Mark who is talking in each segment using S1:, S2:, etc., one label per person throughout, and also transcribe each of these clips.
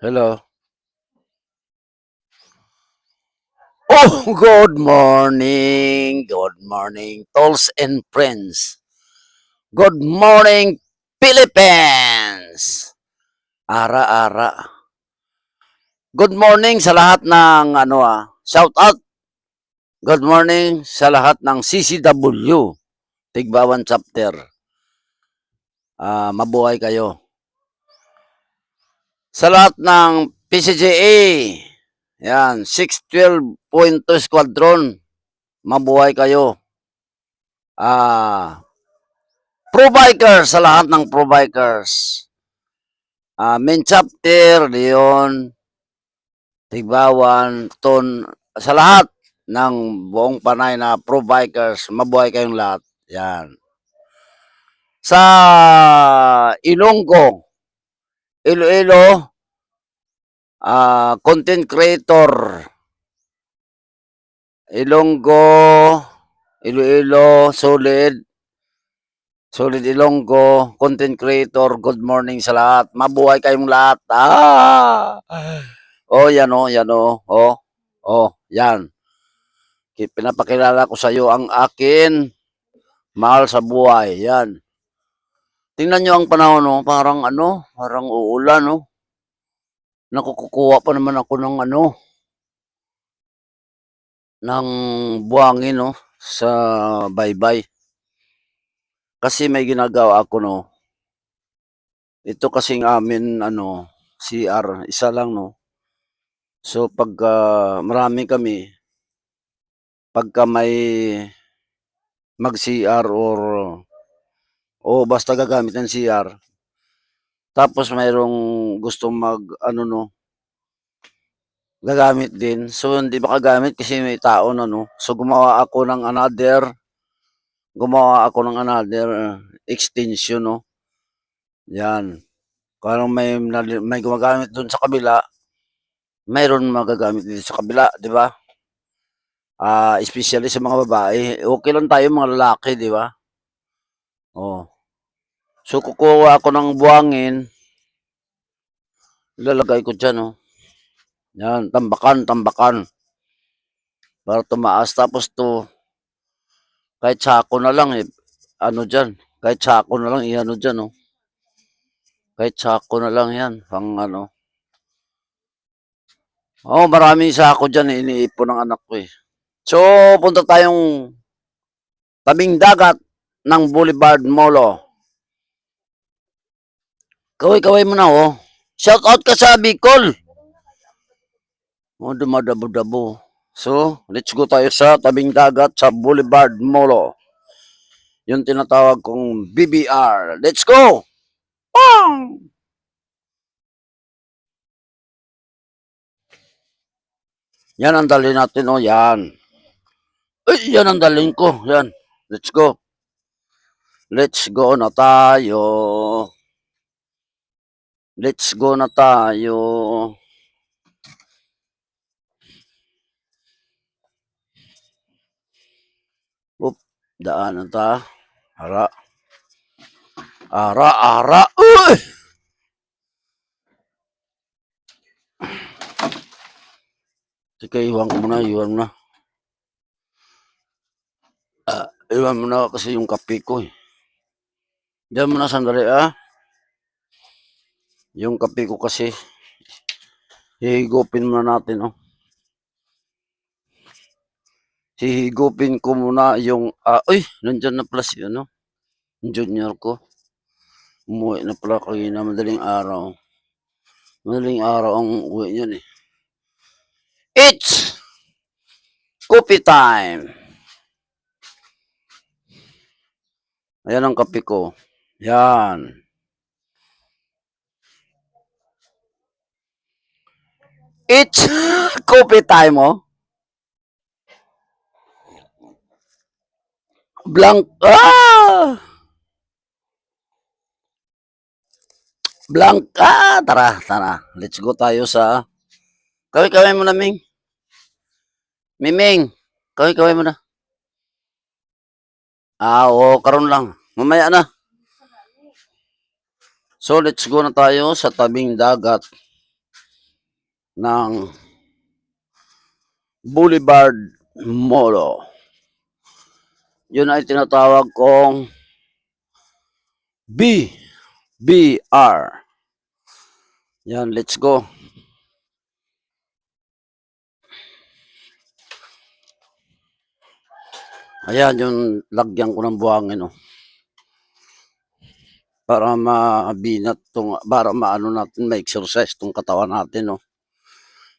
S1: Hello. Oh, good morning. Good morning, tolls and friends. Good morning, Philippines. Ara-ara. Good morning sa lahat ng ano ah, shout out. Good morning sa lahat ng CCW. Tigbawan chapter. Ah, mabuhay kayo. Sa lahat ng PCGA. Yan, 612.2 Squadron. Mabuhay kayo. Ah, pro bikers sa lahat ng pro bikers. Ah, main chapter, Leon, Tigbawan, Ton, sa lahat ng buong panay na pro bikers, mabuhay kayong lahat. Yan. Sa Ilonggo, Iloilo, ah, content creator, Ilonggo, Iloilo, Solid, Solid Ilonggo, content creator, good morning sa lahat. Mabuhay kayong lahat. Ah! Oh, yan oh, yan oh. Oh, oh, yan. Ki- Pinapakilala ko sa iyo ang akin mahal sa buhay. Yan. Tingnan nyo ang panahon, no? Parang ano, parang uulan, no? Nakukukuha pa naman ako ng ano, ng buhangin, no? Sa baybay. Kasi may ginagawa ako, no? Ito kasing amin, ano, CR, isa lang, no? So, pag ah, marami kami, pagka may mag-CR or o basta gagamit ng CR, tapos mayroong gustong mag, ano, no, gagamit din. So, hindi makagamit kasi may tao na, no? So, gumawa ako ng another, gumawa ako ng another uh, extension, no? Yan. Kung may, may gumagamit dun sa kabila, mayroon magagamit dito sa kabila, di ba? Ah, especially sa mga babae. Okay lang tayo mga lalaki, di ba? Oh. So, kukuha ako ng buhangin, ilalagay ko dyan, oh. Yan, tambakan, tambakan. Para tumaas. Tapos to, kahit sako na lang, eh, ano dyan, kahit sako na lang, iano dyan, oh. Kahit sako na lang yan, pang ano. Oh, maraming sako dyan, eh, iniipon ng anak ko, eh. So, punta tayong tabing dagat ng Boulevard Molo. Kaway-kaway mo na, oh. Shout out ka sa Bicol. Oh, dumadabo-dabo. So, let's go tayo sa tabing dagat sa Boulevard Molo. Yung tinatawag kong BBR. Let's go! Pong! Yan ang dalhin natin, oh, yan. Ay, yan ang dalhin ko. Yan. Let's go. Let's go na tayo. Let's go na tayo. Up, daanan ta. Ara. Ara, ara. Uy! Sige, iwan ko muna, iwan mo na. Ah, iwan mo na kasi yung kape ko eh. Diyan mo na sandali ah. Yung kape ko kasi. Hihigupin muna natin oh. Hihigupin ko muna yung, ah, uy, nandyan na pala si ano. Junior ko. Umuwi na pala kanina, madaling araw. Madaling araw ang uwi niyan eh. It's coffee time. Ayan ang kape ko. Yan. It's coffee time, oh. Blank. Ah! Blank. Ah, tara, tara. Let's go tayo sa... Kaway-kaway mo na, Ming. Miming, kaway-kaway mo na. Ah, oo, karon lang. Mamaya na. So, let's go na tayo sa tabing dagat ng Boulevard Molo. Yun ay tinatawag kong B. BR. Yan, let's go. Ayan, yung lagyan ko ng buhangin, oh. Para mabinat tong, para maano natin, ma-exercise tong katawan natin, oh.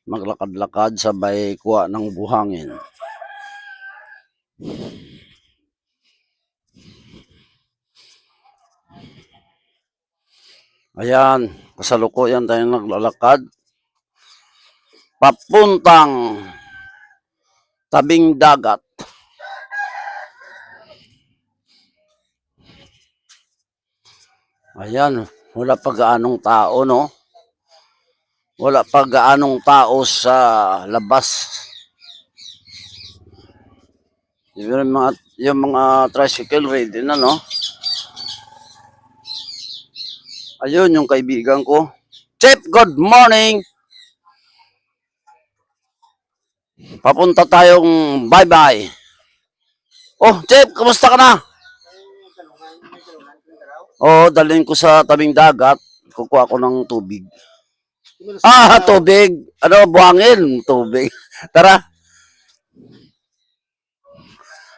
S1: Maglakad-lakad sabay kuha ng buhangin. Ayan, kasalukuyan tayo naglalakad. Papuntang tabing dagat. Ayan, wala pa gaanong tao, no? Wala pa gaanong tao sa labas. Yung mga, yung mga tricycle ready na, no? Ayun, yung kaibigan ko. Chef, good morning! Papunta tayong bye-bye. Oh, Chef, kamusta ka na? Oo, dalhin ko sa tabing dagat. Kukuha ko ng tubig. Ah, tubig. Ano, buhangin. Tubig. Tara.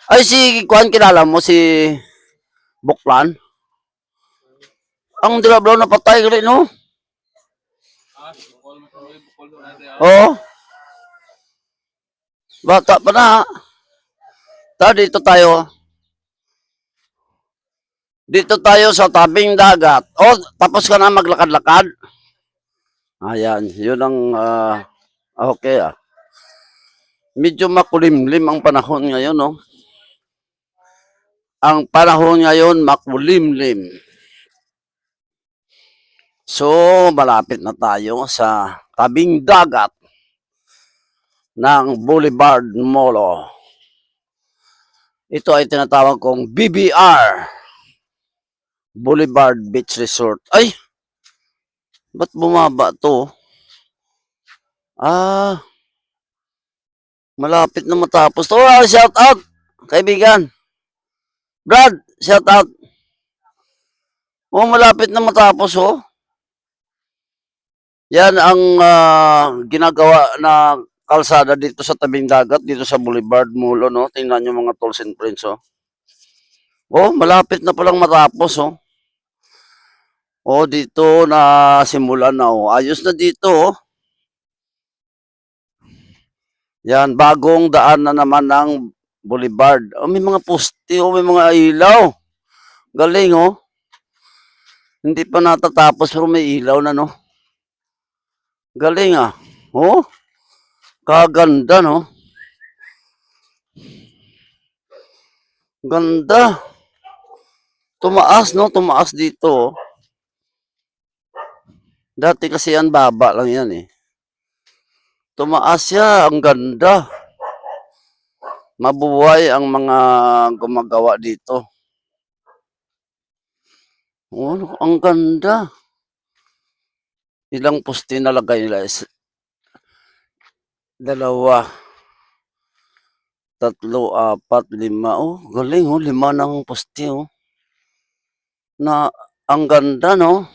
S1: Ay, si Kwan, kilala mo si Buklan? Ang dilablaw na patay rin, no? Oo. Bata pa na. Ta, dito tayo. Dito tayo sa tabing dagat. Oh, tapos ka na maglakad-lakad? Ayan, yun ang ah, okay ah. Medyo makulimlim ang panahon ngayon, no? Ang panahon ngayon makulimlim. So, malapit na tayo sa tabing dagat ng Boulevard Molo. Ito ay tinatawag kong BBR. Boulevard Beach Resort. Ay! Ba't bumaba to? Ah, malapit na matapos. to. Oh, shout out, kaibigan. Brad, shout out. Oh, malapit na matapos, oh. Yan ang ah, ginagawa na kalsada dito sa tabing dagat, dito sa Boulevard Mulo, no? Tingnan nyo mga tolls and friends, oh. Oh, malapit na palang matapos, oh. Oh, dito na simulan na, oh. Ayos na dito, oh. Yan, bagong daan na naman ng Boulevard. Oh, may mga poste, oh, may mga ilaw. Galing, oh. Hindi pa natatapos, pero may ilaw na, no? Galing, ah. Oh, kaganda, no? Ganda. Tumaas, no? Tumaas dito, oh. Dati kasi yan, baba lang yan, eh. Tumaas siya, ang ganda. Mabuhay ang mga gumagawa dito. Oh, ang ganda. Ilang poste nalagay nila? Dalawa. Tatlo, apat, lima. Oh, galing, oh. Lima ng poste, oh. Na, ang ganda, no?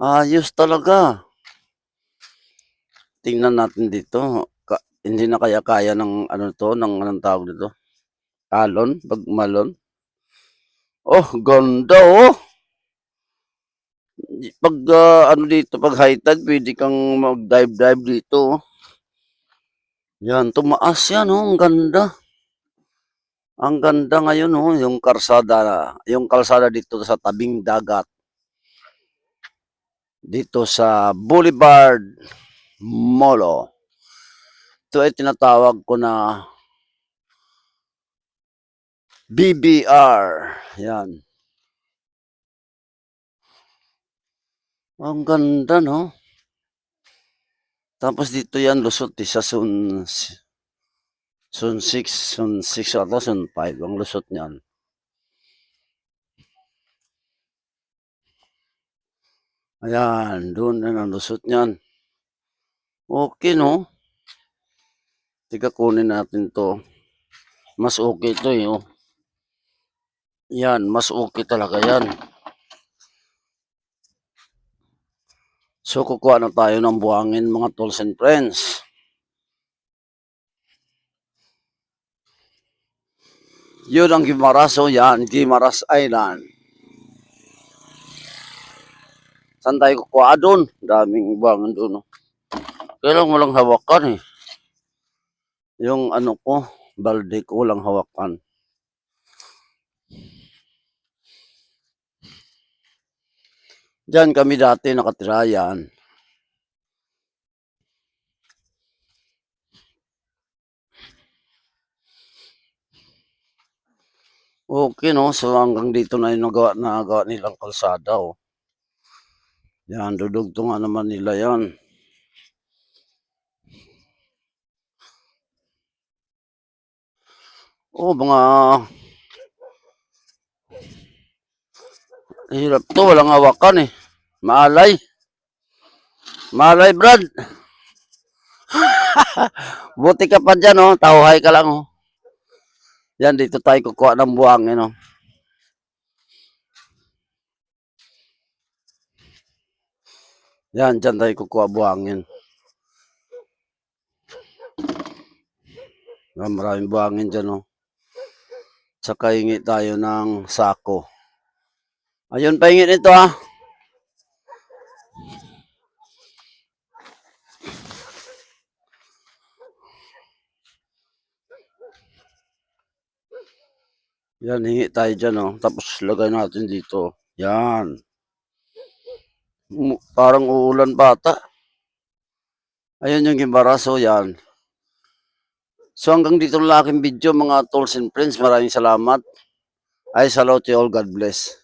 S1: Ayos talaga. Tingnan natin dito. Ka- hindi na kaya kaya ng ano to, ng anong tawag dito? Alon, pag malon. Oh, ganda oh. Pag ah, ano dito, pag high tide, pwede kang mag-dive-dive dito. oh. Yan, tumaas yan oh, ang ganda. Ang ganda ngayon oh, yung kalsada, yung kalsada dito sa tabing dagat. Dito sa Boulevard Molo. Ito ay tinatawag ko na BBR. Yan. Ang ganda, no? Tapos dito yan, lusot sa Sun, Sun 6, Sun 6 ata, Sun 5, ang lusot niyan. Ayan, doon na nalusot niyan. Okay, no? Tika, kunin natin to. Mas okay to, eh, oh. Yan, mas okay talaga yan. So, kukuha na tayo ng buhangin, mga tools and friends. Yun ang Gimaras, oh, yan, Gimaras Island. Saan tayo kukuha doon? Daming buhangin doon, oh. Kailang walang hawakan, eh. Yung ano ko, balde ko walang hawakan. Diyan kami dati nakatira yan. Okay, no? So hanggang dito na yung nagawa, nagawa nilang kalsada, oh. Yan, dudugtong nga naman nila yan. Oh, mga... Hirap to, walang hawakan eh. Maalay. Maalay, Brad. Buti ka pa dyan, oh. Tauhay ka lang, oh. Yan, dito tayo kukuha ng buhangin, oh. Yan, dyan tayo kukuha buhangin. Yan, maraming buhangin dyan, oh. Saka hingi tayo ng sako. Ayun, pahingi nito, ah. Yan, hingi tayo dyan, oh. Tapos lagay natin dito. Yan. Parang uulan bata. Ayun yung gimbaraso, yan. So hanggang dito lang aking video mga tools and friends. Maraming salamat. Salaw to you all. God bless.